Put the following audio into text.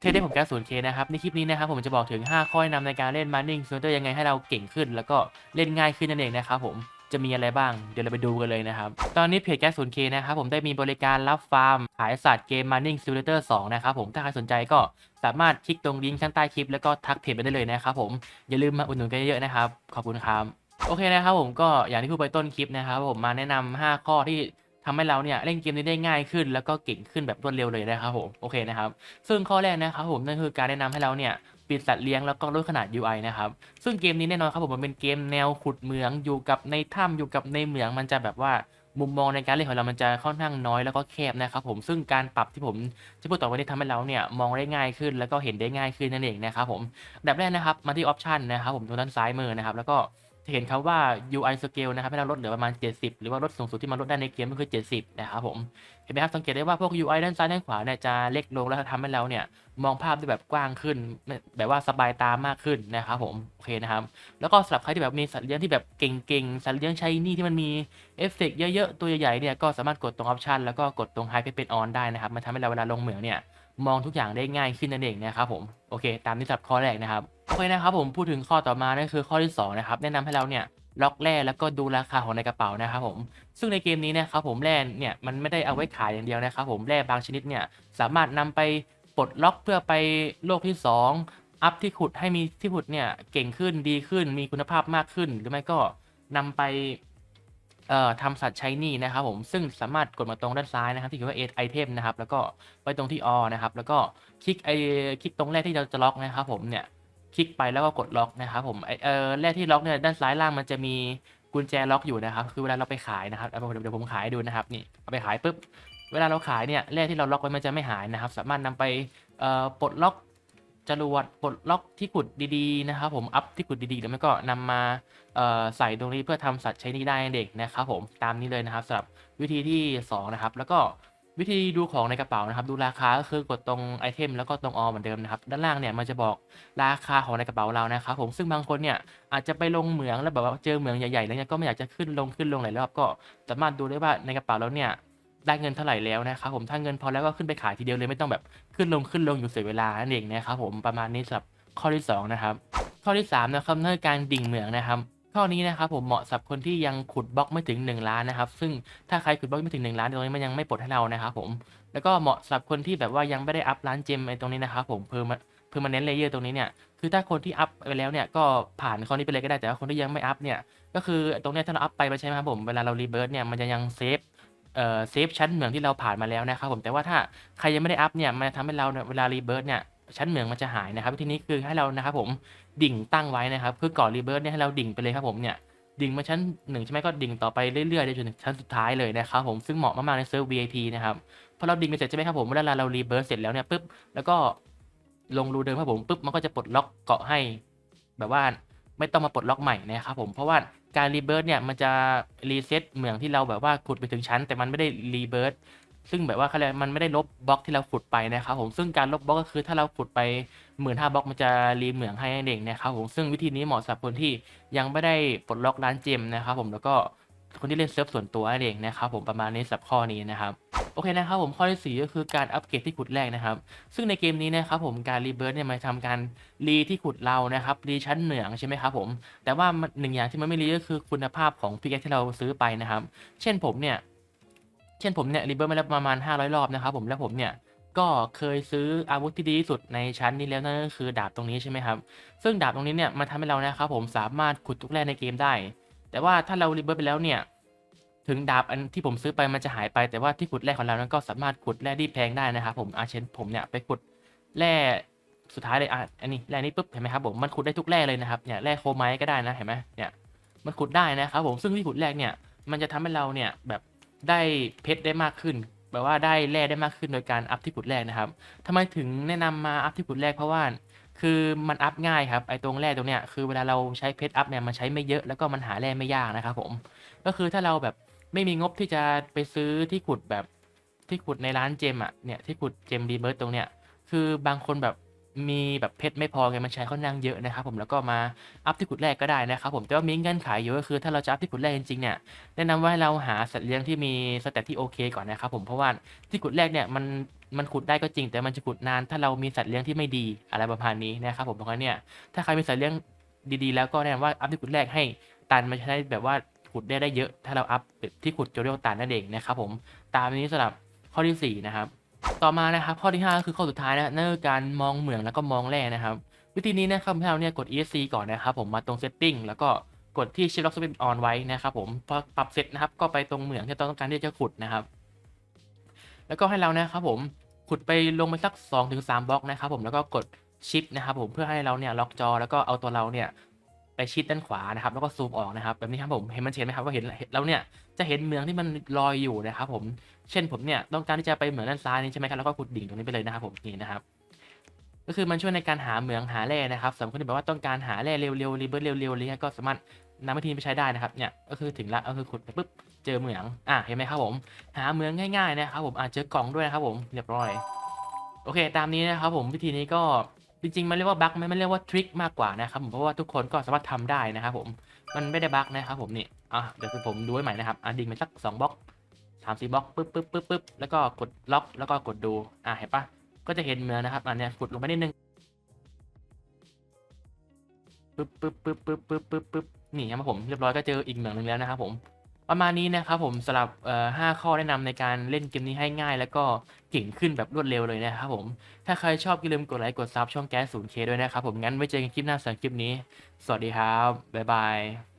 เทสได้ผมแก้ศูนย์เคนะครับ ในคลิปนี้นะครับผมจะบอกถึง 5 ข้อแนะนำในการเล่น Mining Simulator ยังไงให้เราเก่งขึ้น แล้วก็เล่นง่ายขึ้นนั่นเองนะครับผมจะมีอะไรบ้าง เดี๋ยวเราไปดูกันเลยนะครับ ตอนนี้เพจแก้ศูนย์เคนะครับผมได้มีบริการรับฟาร์ม ขายสัตว์เกม Mining Simulator 2นะครับผม ถ้าใครสนใจก็สามารถคลิกตรงลิงก์ข้างใต้คลิป แล้วก็ทักเพจไปได้เลยนะครับผม อย่าลืมมาอุดหนุนกันเยอะๆนะครับ ขอบคุณครับ โอเคนะครับผมก็อย่างที่พูดไปต้นคลิปนะครับผมมาแนะนำ5ข้อที่ ทำให้เราเนี่ยเล่นเกมนี้ได้ง่ายขึ้น แล้วก็เก่งขึ้นแบบรวดเร็วเลยนะครับผมโอเคนะครับ ซึ่งข้อแรกนะครับผมนั่นคือการแนะนำให้เราเนี่ยปิดสัตว์เลี้ยงแล้วก็ลดขนาด UI นะครับ ซึ่งเกมนี้แน่นอนครับผมมันเป็นเกมแนวขุดเหมืองอยู่กับในถ้ำอยู่กับในเหมืองมันจะแบบว่ามุมมองในการเล่นของเรามันจะค่อนข้างน้อยแล้วก็แคบนะครับผมซึ่งการปรับที่ผมจะพูดต่อไปนี้ทำให้เราเนี่ยมองได้ง่ายขึ้น แล้วก็เห็นได้ง่ายขึ้นนั่นเองนะครับผมอันดับแรกนะครับมาที่ออปชันนะครับผมตรงด้านซ้ายมือนะครับแล้วก็ จะเห็นคำว่า UI scale นะครับให้เราลดเหลือประมาณ 70 หรือว่าลดสูงสุดที่มันลดได้ในเกมก็คือ 70 นะครับผม เห็นไหมครับสังเกตได้ว่าพวก UI ด้านซ้ายด้านขวาเนี่ยจะเล็กลงแล้วทำให้เราเนี่ยมองภาพได้แบบกว้างขึ้น แบบว่าสบายตามากขึ้นนะครับผมโอเคนะครับ แล้วก็สำหรับใครที่แบบมีสัตว์เลี้ยงที่แบบเก่งๆ สัตว์เลี้ยงชายนี่ที่มันมีเอฟเฟกต์เยอะๆ ตัวใหญ่ๆเนี่ยก็สามารถกดตรงออปชันแล้วก็กดตรง High p a เป็น On ได้นะครับมันทำให้เราเวลาลงเหมืองเนี่ย มองทุกอย่างได้ง่ายขึ้นนั่นเองนะครับผมโอเค ตามที่สับข้อแรกนะครับโอเคนะครับผมพูดถึงข้อต่อมานั่นคือข้อที่สองนะครับแนะนำให้เราเนี่ยล็อกแร่แล้วก็ดูราคาของในกระเป๋านะครับผมซึ่งในเกมนี้นะครับผมแร่เนี่ยมันไม่ได้เอาไว้ขายอย่างเดียวนะครับผมแร่บางชนิดเนี่ยสามารถนำไปปลดล็อกเพื่อไปโลกที่ 2 อัพที่ขุดให้มีที่ขุดเนี่ยเก่งขึ้นดีขึ้นมีคุณภาพมากขึ้น หรือไม่ก็นำไป เอ่อทำสัตว์ใช้นี่นะครับผมซึ่งสามารถกดมาตรงด้านซ้ายนะครับที่เขียนว่า add item นะครับแล้วก็ไปตรงที่ all นะครับแล้วก็คลิกไอคลิกตรงแรกที่เราจะล็อกนะครับผมเนี่ยคลิกไปแล้วก็กดล็อกนะครับผมไอเออแรกที่ล็อกเนี่ยด้านซ้ายล่างมันจะมีกุญแจล็อกอยู่นะครับ คือเวลาเราไปขายนะครับเดี๋ยวเดี๋ยวผมขายดูนะครับนี่เอาไปขายปุ๊บเวลาเราขายเนี่ยแรกที่เราล็อกไว้มันจะไม่หายนะครับ สามารถนำไปปลดล็อก จรวดปลดล็อกที่ขุดดีๆนะครับผมอัพที่ขุดดีๆหรือไม่ก็นำมาใส่ตรงนี้เพื่อทำสัตว์ใช้นี่ได้เด็กนะครับผมตามนี้เลยนะครับสำหรับวิธีที่สองนะครับ แล้วก็วิธีดูของในกระเป๋านะครับ ดูราคาก็คือกดตรงไอเทมแล้วก็ตรงออเหมือนเดิมนะครับ ด้านล่างเนี่ยมันจะบอกราคาของในกระเป๋าเรานะครับผมซึ่งบางคนเนี่ยอาจจะไปลงเหมืองแล้วแบบว่าเจอเหมืองใหญ่ๆแล้วเนี่ยก็ไม่อยากจะขึ้นลงขึ้นลงหลายรอบก็สามารถดูได้ว่าในกระเป๋าเราเนี่ย ได้เงินเท่าไหร่แล้วนะครับผมถ้าเงินพอแล้วก็ขึ้นไปขายทีเดียวเลยไม่ต้องแบบขึ้นลงขึ้นลงอยู่เสียเวลานั่นเองนะครับผมประมาณนี้สำหรับข้อที่สองนะครับ ข้อที่สามนะครับนั่นคือการดิ่งเหมืองนะครับ ข้อนี้นะครับผมเหมาะสำหรับคนที่ยังขุดบล็อกไม่ถึง 1 ล้านนะครับ ซึ่งถ้าใครขุดบล็อกไม่ถึง 1 ล้านตรงนี้มันยังไม่ปลดให้เรานะครับผมแล้วก็เหมาะสำหรับคนที่แบบว่ายังไม่ได้อัพร้านเจมไอ้ตรงนี้นะครับผมเพิ่มเพิ่มมาเน้นเลเยอร์ตรงนี้เนี่ยคือถ้าคนที่อัพไปแล้วเนี่ยก็ผ่านข้อนี้ไปเลยก็ได้แต่ว่าคนที่ยังไม่อัพเนี่ยก็คือตรงนี้ถ้าเราอัพไปไปใช่ไหมครับผมเวลาเรารีเบิร์ตเนี่ยมันจะยังเซฟ เอ่อเซฟชั้นเหมืองที่เราผ่านมาแล้วนะครับผมแต่ว่าถ้าใครยังไม่ได้อัพเนี่ยมันจะทำให้เราเนี่ยเวลารีเบิร์ตเนี่ยชั้นเหมืองมันจะหายนะครับวิธีนี้คือให้เรานะครับผมดิ่งตั้งไว้นะครับคือก่อนรีเบิร์ตเนี่ยให้เราดิ่งไปเลยครับผมเนี่ยดิ่งมาชั้นหนึ่งใช่ไหมก็ดิ่งต่อไปเรื่อยๆจนถึงชั้นสุดท้ายเลยนะครับผมซึ่งเหมาะมากๆในเซิร์ฟ VIP นะครับพอเราดิ่งไปเสร็จใช่ไหมครับผมเวลาเรารีเบิร์สเสร็จแล้วเนี่ยปุ๊บแล้วก็ลงรูเดิมครับผมปุ๊บมันก็จะปลดล็อกเกาะให้ แบบว่าไม่ต้องมาปลดล็อกใหม่นะครับผมเพราะว่า การรีเบิร์ตเนี่ยมันจะรีเซ็ตเหมืองที่เราแบบว่าขุดไปถึงชั้น แต่มันไม่ได้รีเบิร์ตซึ่งแบบว่าเขาเรียกมันไม่ได้ลบบล็อกที่เราขุดไปนะครับผมซึ่งการลบบล็อกก็คือถ้าเราขุดไปหมื่นห้าบล็อกมันจะรีเหมืองให้นั่นเองนะครับผมซึ่งวิธีนี้เหมาะสำหรับคนที่ยังไม่ได้ปลดล็อกร้านเจมนะครับผมแล้วก็คนที่เล่นเซิร์ฟส่วนตัวนั่นเองนะครับผมประมาณนี้สับข้อนี้นะครับ เคนะครับผมข้อที่สี่ก็คือการอัปเกรดที่ขุดแรกนะครับ ซึ่งในเกมนี้นะครับผมการรีเบิร์ตเนี่ยมันทำการรีที่ขุดเรานะครับรีชั้นเหนืองใช่ไหมครับผมแต่ว่าหนึ่งอย่างที่มันไม่รีก็คือคุณภาพของพิกแอที่เราซื้อไปนะครับ เช่นผมเนี่ยเช่นผมเนี่ยรีเบิร์ตมาแล้วประมาณ 500 รอบนะครับผมแล้วผมเนี่ยก็เคยซื้ออาวุธที่ดีที่สุดในชั้นนี้แล้วนั่นก็คือดาบตรงนี้ใช่ไหมครับซึ่งดาบตรงนี้เนี่ยมันทำให้เรานะครับผมสามารถขุดทุกแร่ในเกมได้ แต่ว่าถ้าเรารีเบิร์ไปแล้วเนี่ย ถึงดาบอันที่ผมซื้อไปมันจะหายไปแต่ว่าที่ขุดแร่ของเรานั้นก็สามารถขุดแร่ที่แพงได้นะครับผมอาเช่นผมเนี่ยไปขุดแร่สุดท้ายเลยอะอันนี้แร่นี้ปุ๊บเห็นไหมครับผมมันขุดได้ทุกแร่เลยนะครับเนี่ยแร่โคไมก็ได้นะเห็นไหมเนี่ยมันขุดได้นะครับผมซึ่งที่ขุดแรกเนี่ยมันจะทำให้เราเนี่ยแบบได้เพชรได้มากขึ้นแบบว่าได้แร่ได้มากขึ้นโดยการอัพที่ขุดแรกนะครับทำไมถึงแนะนำมาอัพที่ขุดแรกเพราะว่าคือมันอัพง่ายครับไอ้ตรงแร่ตรงเนี้ยคือเวลาเราใช้เพชรอัพเนี่ยมันใช้ไม่เยอะแล้วก็มันหาแร่ไม่ยากนะครับผมก็คือถ้าเราแบบ ไม่มีงบที่จะไปซื้อที่ขุดแบบที่ขุดในร้านเจมอะเนี่ยที่ขุดเจมรีเบิร์ตตรงเนี้ยคือบางคนแบบมีแบบเพชรไม่พอไงมันใช้ค่อนข้างเยอะนะครับผมแล้วก็มาอัพที่ขุดแรกก็ได้นะครับผมแต่ว่ามีเงื่อนไขอยู่ก็คือถ้าเราจะอัพที่ขุดแรกจริงๆเนี่ยแนะนำว่าให้เราหาสัตว์เลี้ยงที่มีสเตตที่โอเคก่อนนะครับผมเพราะว่าที่ขุดแรกเนี่ยมันมันขุดได้ก็จริง แต่มันจะขุดนาน ถ้าเรามีสัตว์เลี้ยงที่ไม่ดีอะไรประมาณนี้นะครับผมเพราะงั้นเนี่ยถ้าใครมีสัตว์เลี้ยงดีๆ แล้วก็แนะนำว่าอัพที่ขุดแรกให้ตันมันจะได้แบบว่า ขุดได้ได้เยอะถ้าเราอัพที่ขุดโจเรียกว่าตันนั่นเองนะครับผมตามนี้สำหรับข้อที่สี่นะครับ ต่อมานะครับข้อที่ 5 ก็คือข้อสุดท้ายนะนั่นคือการมองเหมืองแล้วก็มองแร่นะครับ วิธีนี้นะครับให้เราเนี่ยกด ESC ก่อนนะครับผมมาตรง Setting แล้วก็กดที่ Shift Lock Switch On ไว้นะครับผมพอปรับเสร็จนะครับก็ไปตรงเหมืองที่ต้องการที่จะขุดนะครับ แล้วก็ให้เรานะครับผมขุดไปลงไปสัก 2-3บล็อกนะครับผมแล้วก็กด Shift นะครับผมเพื่อให้เราเนี่ยล็อกจอแล้วก็เอาตัวเราเนี่ย ไปชิดด้านขวานะครับ แล้วก็ซูมออกนะครับ แบบนี้ครับผมเห็นมันเห็นไหมครับว่าเห็นเราเนี่ยจะเห็นเมืองที่มันลอยอยู่นะครับผมเช่นผมเนี่ยต้องการที่จะไปเหมืองด้านซ้ายนี้ใช่ไหมครับแล้วก็ขุดดิ่งตรงนี้ไปเลยนะครับผมนี่นะครับก็คือมันช่วยในการหาเหมืองหาแร่นะครับสำหรับคนที่แบบว่าต้องการหาแร่เร็วๆรีเบิร์เร็วๆอะไรเงี้ยก็สามารถนำวิธีไปใช้ได้นะครับเนี่ยก็คือถึงละก็คือขุดไปปุ๊บเจอเหมืองอะเห็นไหมครับผม หาเหมืองง่ายๆนะครับผมอาจเจอกล่องด้วยนะครับผมเรียบร้อย โอเค ตามนี้นะครับผมวิธีนี้ก็ จริงๆ มันเรียกว่าบั๊กไหมมันเรียกว่าทริคมากกว่านะครับผมเพราะว่าทุกคนก็สามารถทำได้นะครับผมมันไม่ได้บั๊กนะครับผมนี่อะเดี๋ยวผมดูให้ใหม่นะครับอะดิ่งไปสักสองบล็อกสามสี่บล็อกปึ๊บปึ๊บปึ๊บปึ๊บแล้วก็กดล็อกแล้วก็กดดูอ่าเห็นปะก็จะเห็นเหมือนนะครับอันนี้กดลงไปนิดนึงปึ๊บปึ๊บปึ๊บปึ๊บปึ๊บปึ๊บปึ๊บนี่ครับผมเรียบร้อยก็เจออีกเหมืองหนึ่งแล้วนะครับผม ประมาณนี้นะครับผมสำหรับเอ่อห้าข้อแนะนำในการเล่นเกมนี้ให้ง่าย แล้วก็เก่งขึ้นแบบรวดเร็วเลยนะครับผม ถ้าใครชอบอย่าลืมกดไลค์กดซับช่องแก๊สศูนย์เคด้วยนะครับผมงั้นไว้เจอกันคลิปหน้าสำหรับคลิปนี้ สวัสดีครับบ๊ายบาย